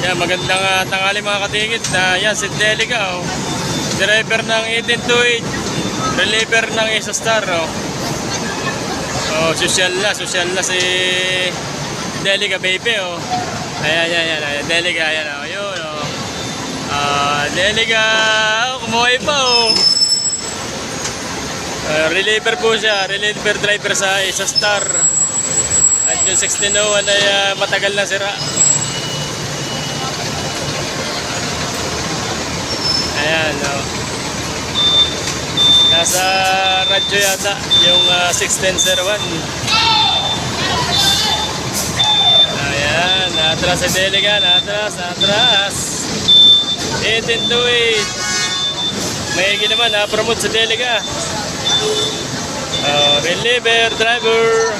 Yan, magandang uh, tanghali mga katigit. na yan, si Delica, oh. Driver ng 1828. Reliever ng Isa Star, oh. Oh, social na, social na si Delica baby, oh. Ayan, ayan, ayan, ayan. Delica, ayan, oh. Yun, oh. Ah, Delica, oh, kumuhay pa, oh. Uh, reliever po siya, reliever driver sa Isa Star. At yung 1601 ay ah, matagal na sira. Ayan, oh. Nasa radyo yata yung ah, 6101. Ayan, atras si Deligan, atras, atras. 1828. May naman, na-promote si Deliga. Oh, reliever, driver.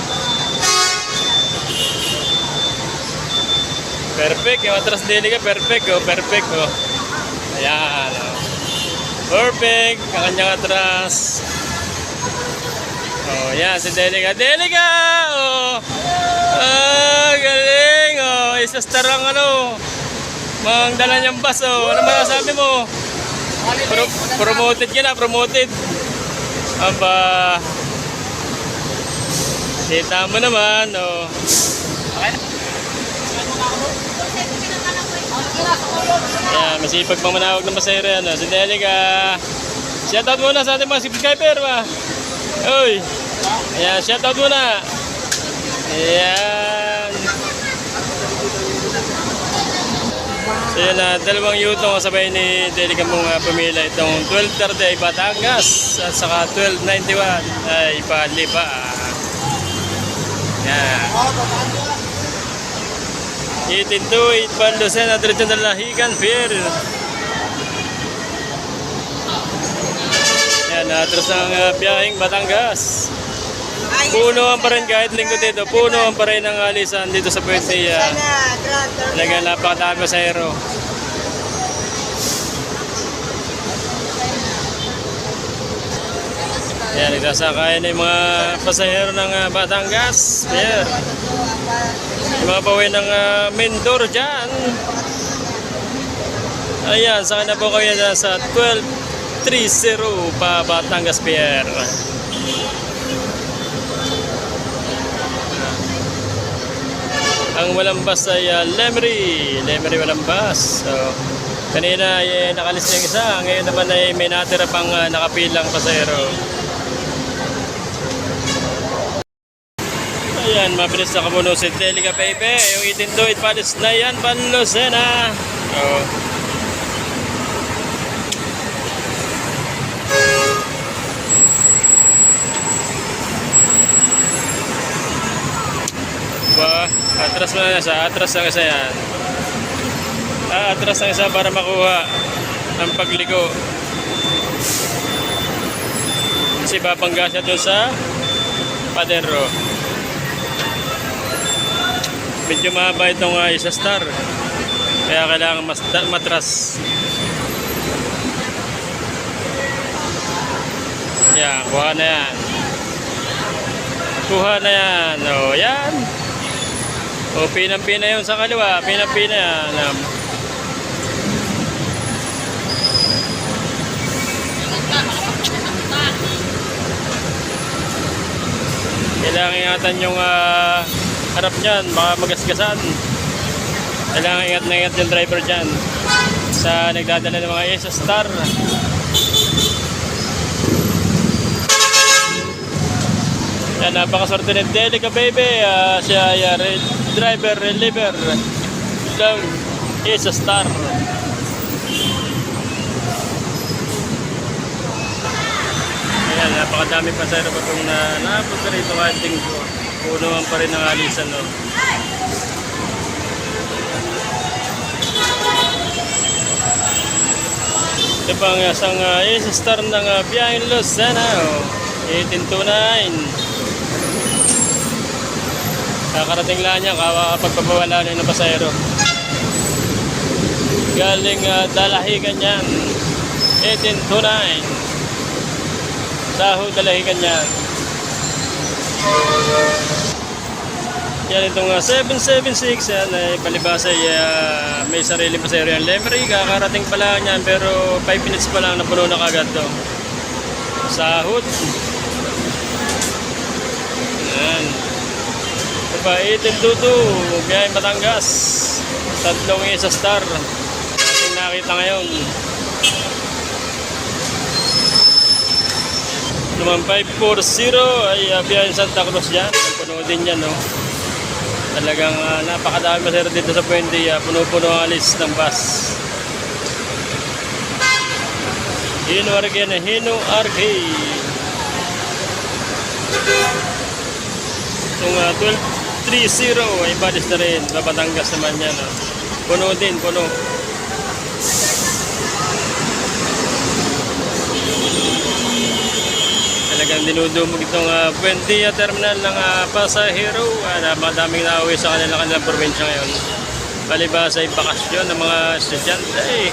Perfect, yung atras Deliga, perfect, oh, perfect, oh. Ayan, oh. Perfect, ang kanyang atras. Oh, yan, si Deliga. Deliga! Oh! Ah, galing! Oh, isa star ang ano. Mang dala niyang bus, oh. Ano masasabi mo? Pro- promoted ka na, promoted. Aba. Kita mo naman, oh. Ayan, masipag pang manawag ng masayro yan. Oh. Si Delica. Shoutout muna sa ating mga subscriber ba? Uy. Ayan, shoutout muna. Ayan. So yun na, dalawang yutong kasabay ni Delica mong uh, pumila itong 1230 ay Batangas at saka 1291 ay Palipa. Yan. 1828 Panlusen at Diretso ng Lahigan Pier. Yan, atras ng uh, biyaheng Batangas. Puno ang pa rin kahit linggo dito. Puno ang pa rin ang alisan dito sa Puertia. Talagang napakadami sa hero. Yan, nagsasakay na yung mga pasahero ng uh, Batangas. Yan. Pauwi ng uh, Mindoro dyan. Ayan, saka na po kayo dyan sa 1230 pa Batangas Pier. Ang walang bus ay uh, Lemery. Lemery walang bus. So, kanina ay nakalis na yung isa. Ngayon naman ay may natira pang uh, nakapilang pasahero. Ayan, mabilis na kamuno si Delica Pepe. Yung 1828 palis na yan, Panlocena. Oh. Ba, atras mo na siya. Atras ang isa yan. Ah, atras ang isa para makuha ang pagligo. Kasi babangga siya doon sa padero. Medyo mahaba itong uh, isa star. Kaya kailangan mas matras. Yan, kuha na yan. Kuha na yan. O, yan. O, pinang-pina yun sa kaliwa. Pinang-pina yan. Um, Kailangan ingatan yung ah, harap niyan, baka magasgasan. Kailangan ingat na ingat yung driver dyan sa nagdadala ng mga ESA Star. Yan, napakaswerte ni Delica Baby. Ah, siya ay ah, re- driver, reliever ng ESA Star. Ayan, napakadami pa sa pa itong na napunta rito kahit linggo. Puno man pa rin ang alisan, no? Ito pa ang isang uh, isa star ng uh, biyaheng Lucena, oh. 1829. Kakarating lang niya, kapagpapawala na ng pasayro. Galing uh, dalahigan yan. 1829. Taho dalahigan yan. Yan itong ah, 776, yan ay palibasa ay ah, may sarili pa sa yan. Lemery, kakarating pa lang yan pero 5 minutes pa lang napuno na kagad to. Sahod. Yan. Diba, 1822, biyahe Batangas. Tatlong isa star. Ating nakita ngayon. Naman 540 ay uh, biyahe Santa Cruz yan. Puno din yan, no? Talagang ah, napakadami masero dito sa Puente. Uh, puno-puno ang alis ng bus. Hino Arke na Hino Arke. Itong uh, 1230 ay balis na rin. Babatangas naman yan. No? Puno din, puno. Talagang dinudumog itong uh, Buendia Terminal ng uh, Pasahero. Uh, madaming nauwi sa kanilang kanilang probinsya ngayon. Palibasa ay bakasyon ng mga estudyante.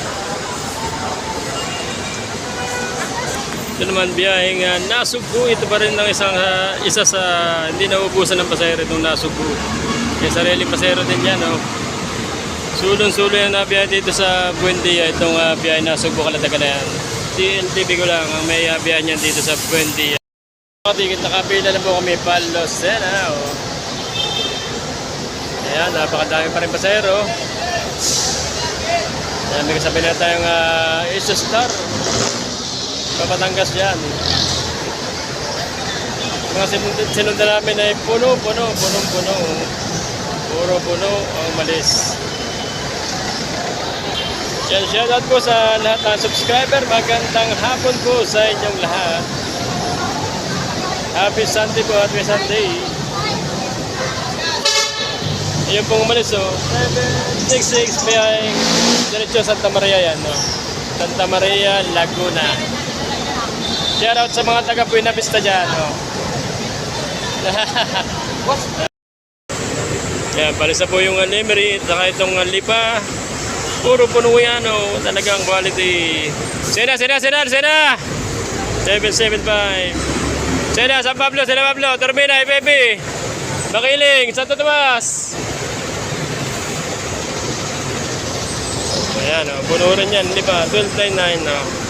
Ito naman biyaheng uh, Nasugbu. Ito pa rin ng isang, ah, isa sa hindi naubusan ng pasahero itong Nasugbu. Yung sarili pasahero din yan. Oh. Sulong-sulo yan na biyahe dito sa Buendia. Itong uh, biyahe Nasugbu kalataga na yan. TNTV ko lang ang may uh, biyahe niyan dito sa Buendia. Tingit nakapila na po kami Palos Sena. Oh. Ayan, napakadami pa rin pasahero. Ayan, may kasabi na tayong uh, Asia Star. Papatangas yan. Mga sinundan namin ay puno, puno, puno, puno. Puro puno ang malis. Yan, shoutout po sa lahat ng subscriber. Magandang hapon po sa inyong lahat. Happy Sunday po, happy Sunday. Ayun pong umalis oh. 766 may diretso Santa Maria yan no. Santa Maria, Laguna. Shoutout sa mga taga Buena Vista dyan no. Yan, palisa po yung uh, Lemery, saka itong uh, Lipa. Puro puno yan, oh. talagang quality. Sena, Sena, Sena, Sena! 775. Sena, San Pablo, Sena Pablo, Termina, baby. Makiling, Santo Tomas. Ayan, oh, puno rin yan, di ba? 1299, no?